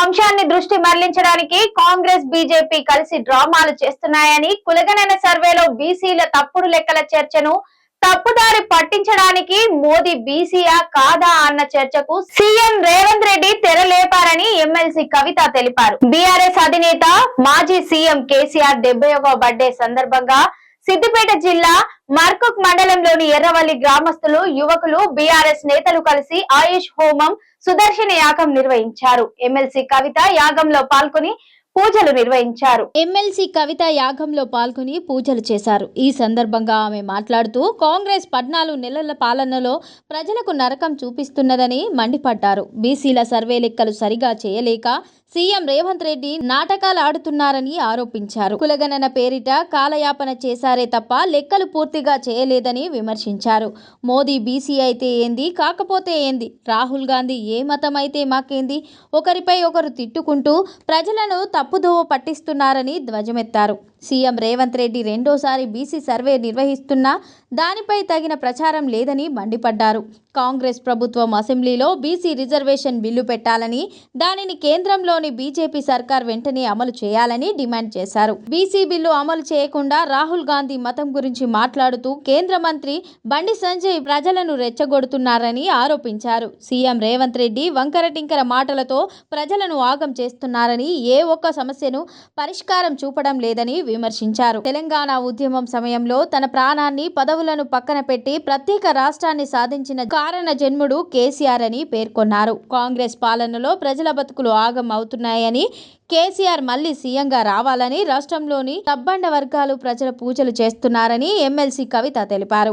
అంశాన్ని దృష్టి మరలించడానికి కాంగ్రెస్ బీజేపీ కలిసి డ్రామాలు చేస్తున్నాయని కులగణన సర్వేలో బీసీల తప్పుడు లెక్కల చర్చను తప్పుదారి పట్టించడానికి మోదీ బీసీయా కాదా అన్న చర్చకు సీఎం రేవంత్ రెడ్డి తెరలేపారని ఎమ్మెల్సీ కవిత తెలిపారు. బీఆర్ఎస్ అధినేత మాజీ సీఎం కేసీఆర్ డెబ్బై బర్త్డే సందర్భంగా సిద్దిపేట జిల్లా మర్కుక్ మండలంలోని ఎర్రవల్లి గ్రామస్తులు యువకులు బీఆర్ఎస్ నేతలు కలిసి ఆయుష్ హోమం సుదర్శన యాగం నిర్వహించారు. ఎమ్మెల్సీ కవిత యాగంలో పాల్గొని పూజలు నిర్వహించారు. ఎమ్మెల్సీ కవిత యాగంలో పాల్గొని పూజలు చేశారు. ఈ సందర్భంగా ఆమె మాట్లాడుతూ కాంగ్రెస్ పద్నాలుగు నెలల పాలనలో ప్రజలకు నరకం చూపిస్తున్నదని మండిపడ్డారు. బీసీల సర్వే లెక్కలు సరిగా చేయలేక సీఎం రేవంత్ రెడ్డి నాటకాలు ఆడుతున్నారని ఆరోపించారు. కులగణన పేరిట కాలయాపన చేశారే తప్ప లెక్కలు పూర్తిగా చేయలేదని విమర్శించారు. మోదీ బీసీ అయితే ఏంది? కాకపోతే ఏంది? రాహుల్ గాంధీ ఏ మతం అయితే మాకేంది? ఒకరిపై ఒకరు తిట్టుకుంటూ ప్రజలను తప్పుదోవ పట్టిస్తున్నారని ధ్వజమెత్తారు. సీఎం రేవంత్ రెడ్డి రెండోసారి బీసీ సర్వే నిర్వహిస్తున్నా దానిపై తగిన ప్రచారం లేదని మండిపడ్డారు. కాంగ్రెస్ ప్రభుత్వం అసెంబ్లీలో బీసీ రిజర్వేషన్ బిల్లు పెట్టాలని దానిని కేంద్రంలోని బీజేపీ సర్కార్ వెంటనే అమలు చేయాలని డిమాండ్ చేశారు. బీసీ బిల్లు అమలు చేయకుండా రాహుల్ గాంధీ మతం గురించి మాట్లాడుతూ కేంద్ర మంత్రి బండి సంజయ్ ప్రజలను రెచ్చగొడుతున్నారని ఆరోపించారు. సీఎం రేవంత్ రెడ్డి వంకరటింకర మాటలతో ప్రజలను ఆగం చేస్తున్నారని ఏ ఒక్క సమస్యను పరిష్కారం చూపడం లేదని విమర్శించారు. తెలంగాణ ఉద్యమం సమయంలో తన ప్రాణాన్ని పదవులను పక్కన పెట్టి ప్రత్యేక రాష్ట్రాన్ని సాధించిన కారణ జన్ముడు కేసీఆర్ అని పేర్కొన్నారు. కాంగ్రెస్ పాలనలో ప్రజల బతుకులు ఆగం అవుతున్నాయని కేసీఆర్ మళ్ళీ సీఎంగా రావాలని రాష్ట్రంలోని తబ్బండ వర్గాలు ప్రజల పూజలు చేస్తున్నారని ఎమ్మెల్సీ కవిత తెలిపారు.